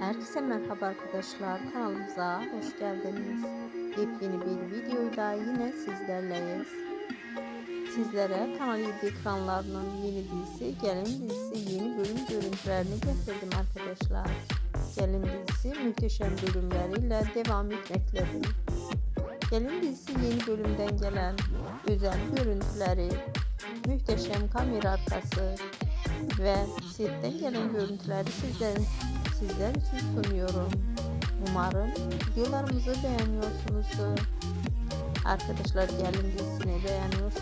Herkese merhaba arkadaşlar. Kanalımıza hoş geldiniz. Yepyeni bir videoyla yine sizlerleyiz. Sizlere Kanal 7 ekranlarının yeni dizisi Gelin dizisi yeni bölüm görüntülerini getirdim arkadaşlar. Gelin dizisi muhteşem bölümleriyle devam etmektedir. Gelin dizisi yeni bölümden gelen özel görüntüleri, muhteşem kamera arkası ve setten gelen görüntüleri sizlerin sizler için sunuyorum. Umarım videolarımızı beğeniyorsunuzdur. Arkadaşlar gelin dizisini beğeniyor